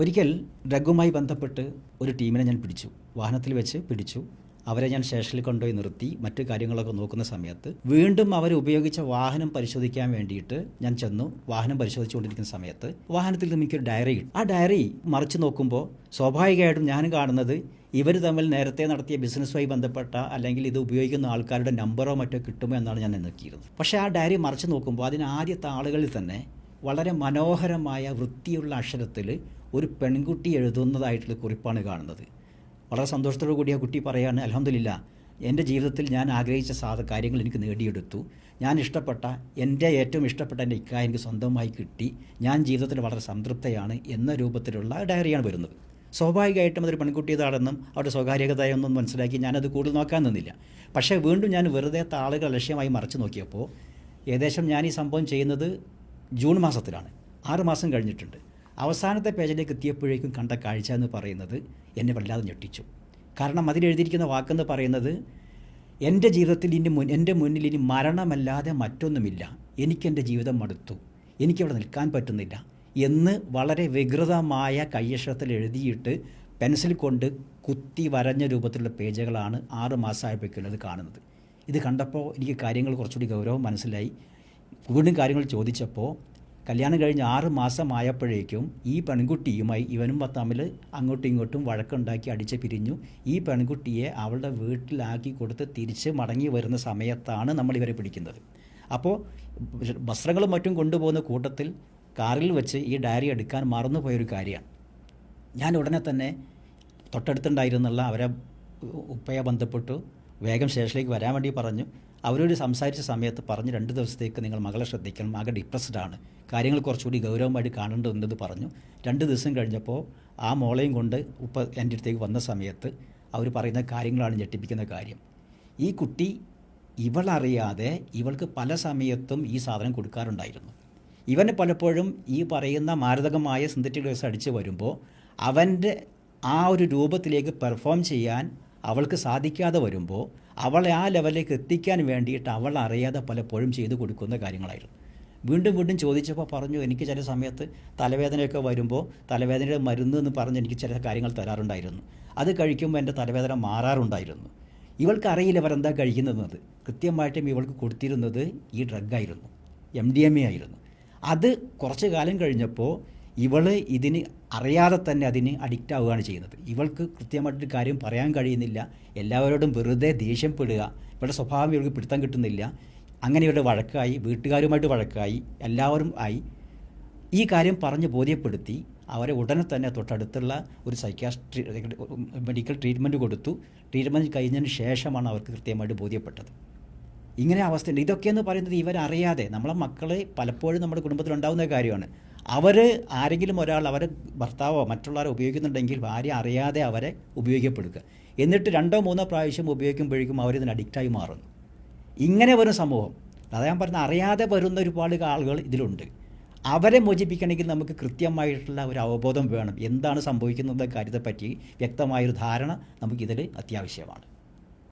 ഒരിക്കൽ ഡ്രഗുമായി ബന്ധപ്പെട്ട് ഒരു ടീമിനെ ഞാൻ പിടിച്ചു. വാഹനത്തിൽ വെച്ച് പിടിച്ചു. അവരെ ഞാൻ സ്റ്റേഷനിൽ കൊണ്ടുപോയി നിർത്തി. മറ്റു കാര്യങ്ങളൊക്കെ നോക്കുന്ന സമയത്ത് വീണ്ടും അവർ ഉപയോഗിച്ച വാഹനം പരിശോധിക്കാൻ വേണ്ടിയിട്ട് ഞാൻ ചെന്നു. വാഹനം പരിശോധിച്ചുകൊണ്ടിരിക്കുന്ന സമയത്ത് വാഹനത്തിൽ നിന്ന് എനിക്കൊരു ഡയറി. ആ ഡയറി മറിച്ച് നോക്കുമ്പോൾ സ്വാഭാവികമായിട്ടും ഞാൻ കാണുന്നത് ഇവർ തമ്മിൽ നേരത്തെ നടത്തിയ ബിസിനസ്സുമായി ബന്ധപ്പെട്ട അല്ലെങ്കിൽ ഇത് ഉപയോഗിക്കുന്ന ആൾക്കാരുടെ നമ്പറോ മറ്റോ കിട്ടുമോ എന്നാണ് ഞാൻ നോക്കിയിരുന്നത്. പക്ഷേ ആ ഡയറി മറിച്ച് നോക്കുമ്പോൾ അതിന് ആദ്യത്തെ ആളുകളിൽ തന്നെ വളരെ മനോഹരമായ വൃത്തിയുള്ള അക്ഷരത്തിൽ ഒരു പെൺകുട്ടി എഴുതുന്നതായിട്ടുള്ള കുറിപ്പാണ് കാണുന്നത്. വളരെ സന്തോഷത്തോടു കൂടി ആ കുട്ടി പറയാണ് അലഹമില്ല എന്റെ ജീവിതത്തിൽ ഞാൻ ആഗ്രഹിച്ച സാധ കാര്യങ്ങൾ എനിക്ക് നേടിയെടുത്തു. ഞാൻ ഇഷ്ടപ്പെട്ട എന്റെ ഏറ്റവും ഇഷ്ടപ്പെട്ട എന്റെ ഇക്ക എനിക്ക് സ്വന്തമായി കിട്ടി. ഞാൻ ജീവിതത്തിൽ വളരെ സംതൃപ്തയാണ് എന്ന രൂപത്തിലുള്ള ഡയറിയാണ് വരുന്നത്. സ്വാഭാവികമായിട്ടും അതൊരു പെൺകുട്ടിയതാണെന്നും അവരുടെ സ്വകാര്യതയൊന്നും മനസ്സിലാക്കി ഞാനത് കൂടുതൽ നോക്കാൻ നിന്നില്ല. പക്ഷേ വീണ്ടും ഞാൻ വെറുതെ താളുകൾ ലക്ഷ്യമായി മറച്ചു നോക്കിയപ്പോൾ ഏകദേശം ഞാൻ ഈ സംഭവം ചെയ്യുന്നത് ജൂൺ മാസത്തിലാണ്. ആറ് മാസം കഴിഞ്ഞിട്ടുണ്ട്. അവസാനത്തെ പേജിലേക്ക് എത്തിയപ്പോഴേക്കും കണ്ട കാഴ്ച എന്ന് പറയുന്നത് എന്നെ വല്ലാതെ ഞെട്ടിച്ചു. കാരണം അതിലെഴുതിയിരിക്കുന്ന വാക്കെന്ന് പറയുന്നത് എന്റെ ജീവിതത്തിൽ ഇനി മുൻ എന്റെ മുന്നിൽ ഇനി മരണമല്ലാതെ മറ്റൊന്നുമില്ല. എനിക്കെന്റെ ജീവിതം മടുത്തു. എനിക്കവിടെ നിൽക്കാൻ പറ്റുന്നില്ല എന്ന് വളരെ വികൃതമായ കയ്യക്ഷരത്തിൽ എഴുതിയിട്ട് പെൻസിൽ കൊണ്ട് കുത്തി വരഞ്ഞ രൂപത്തിലുള്ള പേജുകളാണ് ആറ് മാസമായപ്പോഴേക്കുള്ളത് കാണുന്നത്. ഇത് കണ്ടപ്പോൾ എനിക്ക് കാര്യങ്ങൾ കുറച്ചുകൂടി ഗൗരവം മനസ്സിലായി. വീണ്ടും കാര്യങ്ങൾ ചോദിച്ചപ്പോൾ കല്യാണം കഴിഞ്ഞ് ആറ് മാസമായപ്പോഴേക്കും ഈ പെൺകുട്ടിയുമായി ഇവനും തമ്മിൽ അങ്ങോട്ടും ഇങ്ങോട്ടും വഴക്കുണ്ടാക്കി അടിച്ച് പിരിഞ്ഞു. ഈ പെൺകുട്ടിയെ അവളുടെ വീട്ടിലാക്കി കൊടുത്ത് തിരിച്ച് മടങ്ങി വരുന്ന സമയത്താണ് നമ്മൾ ഇവരെ പിടിക്കുന്നത്. അപ്പോൾ വസ്ത്രങ്ങളും മറ്റും കൊണ്ടുപോകുന്ന കൂട്ടത്തിൽ കാറിൽ വെച്ച് ഈ ഡയറി എടുക്കാൻ മറന്നുപോയൊരു കാര്യമാണ്. ഞാൻ ഉടനെ തന്നെ തൊട്ടടുത്തുണ്ടായിരുന്നുള്ള അവരെ ഉപ്പയെ ബന്ധപ്പെട്ടു. വേഗം സ്റ്റേഷനിലേക്ക് വരാൻ വേണ്ടി പറഞ്ഞു. അവരോട് സംസാരിച്ച സമയത്ത് പറഞ്ഞ് രണ്ട് ദിവസത്തേക്ക് നിങ്ങൾ മകളെ ശ്രദ്ധിക്കണം മകൾ ഡിപ്രസ്ഡ് ആണ്. കാര്യങ്ങൾ കുറച്ചുകൂടി ഗൗരവമായിട്ട് കാണേണ്ടതുണ്ടെന്ന് പറഞ്ഞു. രണ്ട് ദിവസം കഴിഞ്ഞപ്പോൾ ആ മോളെയും കൊണ്ട് ഉപ്പ എന്റെ അടുത്തേക്ക് വന്ന സമയത്ത് അവർ പറയുന്ന കാര്യങ്ങളാണ് ഞെട്ടിപ്പിക്കുന്ന കാര്യം. ഈ കുട്ടി ഇവളറിയാതെ ഇവൾക്ക് പല സമയത്തും ഈ സാധനം കൊടുക്കാറുണ്ടായിരുന്നു. ഇവന് പലപ്പോഴും ഈ പറയുന്ന മാരതകമായ സിന്തറ്റിക് ഡ്രസ് അടിച്ച് വരുമ്പോൾ അവന്റെ ആ ഒരു രൂപത്തിലേക്ക് പെർഫോം ചെയ്യാൻ അവൾക്ക് സാധിക്കാതെ വരുമ്പോൾ അവളെ ആ ലെവലിലേക്ക് എത്തിക്കാൻ വേണ്ടിയിട്ട് അവൾ അറിയാതെ പലപ്പോഴും ചെയ്തു കൊടുക്കുന്ന കാര്യങ്ങളായിരുന്നു. വീണ്ടും വീണ്ടും ചോദിച്ചപ്പോൾ പറഞ്ഞു എനിക്ക് ചില സമയത്ത് തലവേദനയൊക്കെ വരുമ്പോൾ തലവേദനയുടെ മരുന്ന് എന്ന് പറഞ്ഞ് എനിക്ക് ചില കാര്യങ്ങൾ തരാറുണ്ടായിരുന്നു. അത് കഴിക്കുമ്പോൾ എന്റെ തലവേദന മാറാറുണ്ടായിരുന്നു. ഇവൾക്ക് അറിയില്ല അവരെന്താ കഴിക്കുന്നത് കൃത്യമായിട്ടും ഇവൾക്ക് കൊടുത്തിരുന്നത് ഈ ഡ്രഗായിരുന്നു എം ഡി എം എ ആയിരുന്നു. അത് കുറച്ച് കാലം കഴിഞ്ഞപ്പോൾ ഇവൾ ഇതിന് അറിയാതെ തന്നെ അതിന് അഡിക്റ്റ് ആവുകയാണ് ചെയ്യുന്നത്. ഇവൾക്ക് കൃത്യമായിട്ടൊരു കാര്യം പറയാൻ കഴിയുന്നില്ല. എല്ലാവരോടും വെറുതെ ദേഷ്യം ദേഷ്യപ്പെടുക ഇവളുടെ സ്വഭാവം ഇവൾക്ക് പിടുത്തം കിട്ടുന്നില്ല. അങ്ങനെ ഇവരുടെ വഴക്കായി വീട്ടുകാരുമായിട്ട് വഴക്കായി എല്ലാവരും ആയി ഈ കാര്യം പറഞ്ഞ് ബോധ്യപ്പെടുത്തി അവരെ ഉടനെ തന്നെ തൊട്ടടുത്തുള്ള ഒരു സൈക്യാസ്ട്രി മെഡിക്കൽ ട്രീറ്റ്മെന്റ് കൊടുത്തു. ട്രീറ്റ്മെന്റ് കഴിഞ്ഞതിന് ശേഷമാണ് അവർക്ക് കൃത്യമായിട്ട് ബോധ്യപ്പെട്ടത്. ഇങ്ങനെ അവസ്ഥയുണ്ട് ഇതൊക്കെയെന്ന് പറയുന്നത് ഇവരറിയാതെ നമ്മളെ മക്കളെ പലപ്പോഴും നമ്മുടെ കുടുംബത്തിലുണ്ടാകുന്ന കാര്യമാണ്. അവർ ആരെങ്കിലും ഒരാൾ അവരെ ഭർത്താവോ മറ്റുള്ളവരെ ഉപയോഗിക്കുന്നുണ്ടെങ്കിൽ ഭാര്യ അറിയാതെ അവരെ ഉപയോഗിക്കപ്പെടുക. എന്നിട്ട് രണ്ടോ മൂന്നോ പ്രാവശ്യം ഉപയോഗിക്കുമ്പോഴേക്കും അവരിതിന് അഡിക്റ്റായി മാറുന്നു. ഇങ്ങനെ വരും സമൂഹം അതാ ഞാൻ പറഞ്ഞ അറിയാതെ വരുന്ന ഒരുപാട് ആളുകൾ ഇതിലുണ്ട്. അവരെ മോചിപ്പിക്കണമെങ്കിൽ നമുക്ക് കൃത്യമായിട്ടുള്ള ഒരു അവബോധം വേണം. എന്താണ് സംഭവിക്കുന്നത് കാര്യത്തെപ്പറ്റി വ്യക്തമായൊരു ധാരണ നമുക്കിതിൽ അത്യാവശ്യമാണ്.